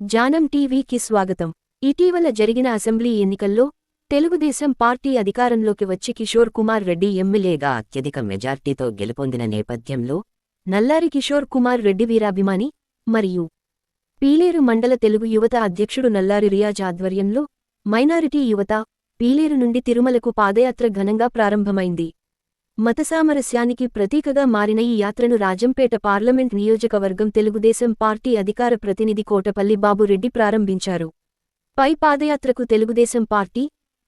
జానం టీవీకి స్వాగతం. ఇటీవల జరిగిన అసెంబ్లీ ఎన్నికల్లో తెలుగుదేశం పార్టీ అధికారంలోకి వచ్చి కిషోర్ కుమార్ రెడ్డి ఎమ్మెల్యేగా అత్యధిక మెజార్టీతో గెలుపొందిన నేపథ్యంలో నల్లారి కిషోర్ కుమార్ రెడ్డి వీరాభిమాని మరియు పీలేరు మండల తెలుగు యువత అధ్యక్షుడు నల్లారి రియాజ్ ఆధ్వర్యంలో మైనారిటీ యువత పీలేరు నుండి తిరుమలకు పాదయాత్ర ఘనంగా ప్రారంభమైంది. మతసామరస్యానికి ప్రతీకగా మారిన ఈ యాత్రను రాజంపేట పార్లమెంట్ నియోజకవర్గం తెలుగుదేశం పార్టీ అధికార ప్రతినిధి కోటపల్లి బాబురెడ్డి ప్రారంభించారు. పై పాదయాత్రకు తెలుగుదేశం పార్టీ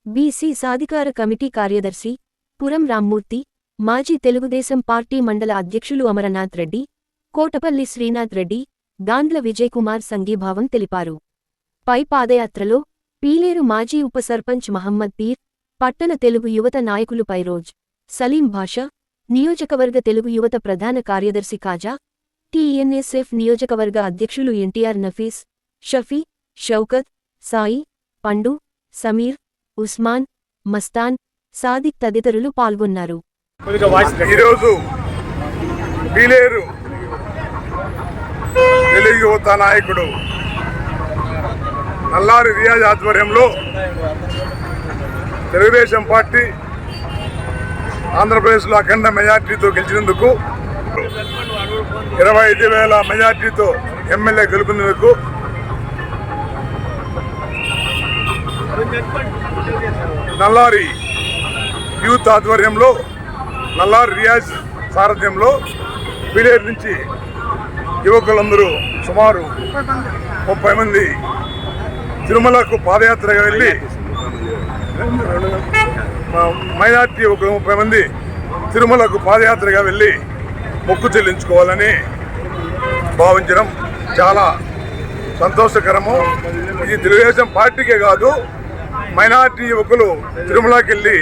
బీసీ సాధికార కమిటీ కార్యదర్శి పురం రామ్మూర్తి మాజీ తెలుగుదేశం పార్టీ మండల అధ్యక్షులు అమరనాథ్ రెడ్డి కోటపల్లి శ్రీనాథ్ రెడ్డి గాండ్ల విజయకుమార్ సంఘీభావం తెలిపారు. పై పాదయాత్రలో పీలేరు మాజీ ఉప సర్పంచ్ మహమ్మద్ పీర్ పట్టణ తెలుగు యువత నాయకులు పైరోజ్ సలీం భాషా నియోజకవర్గ తెలుగు యువత ప్రధాన కార్యదర్శి కాజా టీఎన్ఎస్ఎఫ్ నియోజకవర్గ అధ్యక్షులు ఎన్టీఆర్ నఫీస్ షఫీ షౌకత్ సాయి పండు సమీర్ ఉస్మాన్ మస్తాన్ సాదిక్ తదితరులు పాల్గొన్నారు. ఈరోజు పీలేరు తెలుగు యువత నాయకుడు నల్లారి రియాజ్ ఆధ్వర్యంలో తెలుగుదేశం పార్టీ ఆంధ్రప్రదేశ్లో అఖండ మెజార్టీతో గెలిచినందుకు ఇరవై ఐదు వేల మెజార్టీతో ఎమ్మెల్యే గెలుపొందినందుకు నల్లారి యూత్ ఆధ్వర్యంలో నల్లారి రియాజ్ సారథ్యంలో పిలేరు నుంచి యువకులందరూ సుమారు ముప్పై మంది తిరుమలకు పాదయాత్రగా వెళ్ళి మైనార్టీ ఒక ముప్పై మంది తిరుమలకు పాదయాత్రగా వెళ్ళి మొక్కు చెల్లించుకోవాలని భావించడం చాలా సంతోషకరము. ఇది తెలుగుదేశం పార్టీకే కాదు మైనార్టీ యువకులు తిరుమలకి వెళ్ళి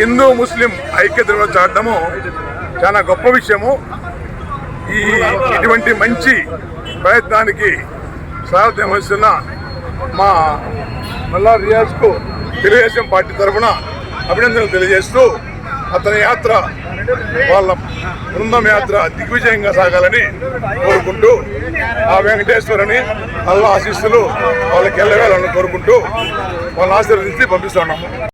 హిందూ ముస్లిం ఐక్యతలో చాడము చాలా గొప్ప విషయము. ఈ ఇటువంటి మంచి ప్రయత్నానికి సారథ్యం వహిస్తున్న మా మల్లా రియాజ్కు తెలుగుదేశం పార్టీ తరఫున అభినందనలు తెలియజేస్తూ అతని యాత్ర వాళ్ళ బృందం యాత్ర దిగ్విజయంగా సాగాలని కోరుకుంటూ ఆ వెంకటేశ్వరుని అల్లా ఆశీస్సులు వాళ్ళకి వెళ్ళవేయాలని కోరుకుంటూ వాళ్ళ ఆశీర్వదించి పంపిస్తున్నాము